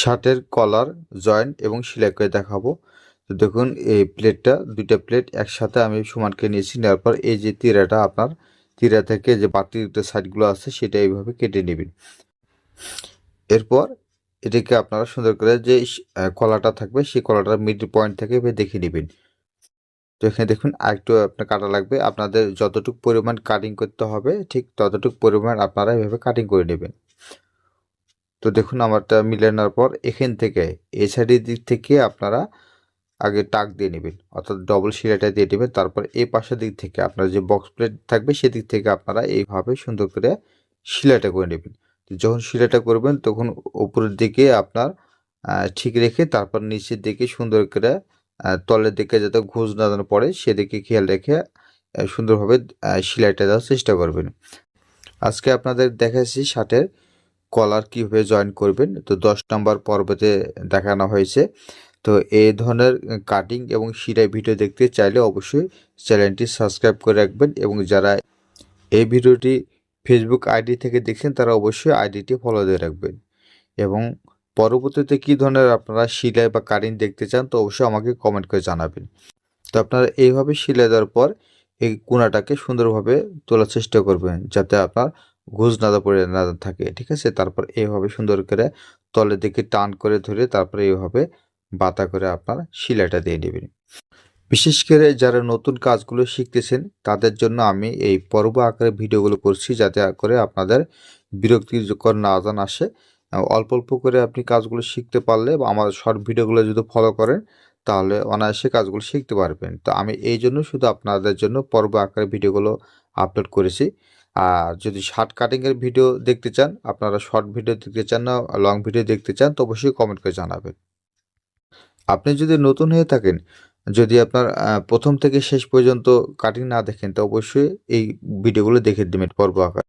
শার্টের কলার জয়েন্ট এবং সেলাই করে দেখাবো। তো দেখুন, এই প্লেটটা দুইটা প্লেট একসাথে আমি সমানকে নিয়েছি। নেওয়ার পর এই যে তিরাটা আপনার, তিরা থেকে যে বাতি সাইডগুলো আছে, সেটা এইভাবে কেটে নেবেন। এরপর এটাকে আপনারা সুন্দর করে যে কলাটা থাকবে, সেই কলাটার মিডল পয়েন্ট থেকে দেখে নেবেন। তো এখানে দেখুন, আরেকটু আপনার কাটা লাগবে। আপনাদের যতটুকু পরিমাণ কাটিং করতে হবে, ঠিক ততটুকু পরিমাণ আপনারা এভাবে কাটিং করে নেবেন। তো দেখুন আমারটা মিলে নেওয়ার পর এখান থেকে সাইডের দিক থেকে আপনারা আগে টাক দিয়ে নেবেন অর্থাৎ ডবল সিলাইটা দিয়ে নেবেন। তারপর এই পাশের দিক থেকে আপনার যে বক্স প্লেট থাকবে সেদিক থেকে আপনারা এইভাবে সুন্দর করে সিলাইটা করে নেবেন। যখন সিলাইটা করবেন তখন উপরের দিকে আপনার ঠিক রেখে তারপর নিচের দিকে সুন্দর করে তলের দিকে যাতে ঘুষ না পড়ে সেদিকে খেয়াল রেখে সুন্দরভাবে আহ, সেলাইটা দেওয়ার চেষ্টা করবেন। আজকে আপনাদের দেখাচ্ছি শার্টের কলার কীভাবে জয়েন করবেন? তো দশ নম্বর পর্বতে দেখানো হয়েছে। তো এই ধরনের কাটিং এবং সিলাই ভিডিও দেখতে চাইলে অবশ্যই চ্যানেলটি সাবস্ক্রাইব করে রাখবেন এবং যারা এই ভিডিওটি ফেসবুক আইডি থেকে দেখছেন, তারা অবশ্যই আইডিটি ফলো দিয়ে রাখবেন। এবং পরবর্তীতে কী ধরনের আপনারা সিলাই বা কাটিং দেখতে চান, তো অবশ্যই আমাকে কমেন্ট করে জানাবেন। তো আপনারা এইভাবে সিলাই দেওয়ার পর এই কোনাটাকে সুন্দরভাবে তোলার চেষ্টা করবেন, যাতে আপনার ঘুষ না পড়ে না থাকে, ঠিক আছে? তারপর এইভাবে সুন্দর করে তলের দিকে টান করে ধরে তারপরে এইভাবে বাতা করে আপনার শিলাটা দিয়ে নেবেন। বিশেষ করে যারা নতুন কাজগুলো শিখতেছেন, তাদের জন্য আমি এই পর্ব আকারে ভিডিওগুলো করছি যাতে করে আপনাদের বিরক্তিকর না জান আসে। অল্প অল্প করে আপনি কাজগুলো শিখতে পারলে বা আমার শর্ট ভিডিওগুলো যদি ফলো করেন, তাহলে অনায়াসে কাজগুলো শিখতে পারবেন। তো আমি এই জন্য শুধু আপনাদের জন্য পর্ব আকারে ভিডিওগুলো আপলোড করেছি। আর যদি শর্ট কাটিংয়ের ভিডিও দেখতে চান, আপনারা শর্ট ভিডিও দেখতে চান না লং ভিডিও দেখতে চান, তো অবশ্যই কমেন্ট করে জানাবেন। আপনি যদি নতুন হয়ে থাকেন, যদি আপনার প্রথম থেকে শেষ পর্যন্ত কাটিং না দেখেন, তো অবশ্যই এই ভিডিওগুলো দেখে দেবেন পর্ব আকার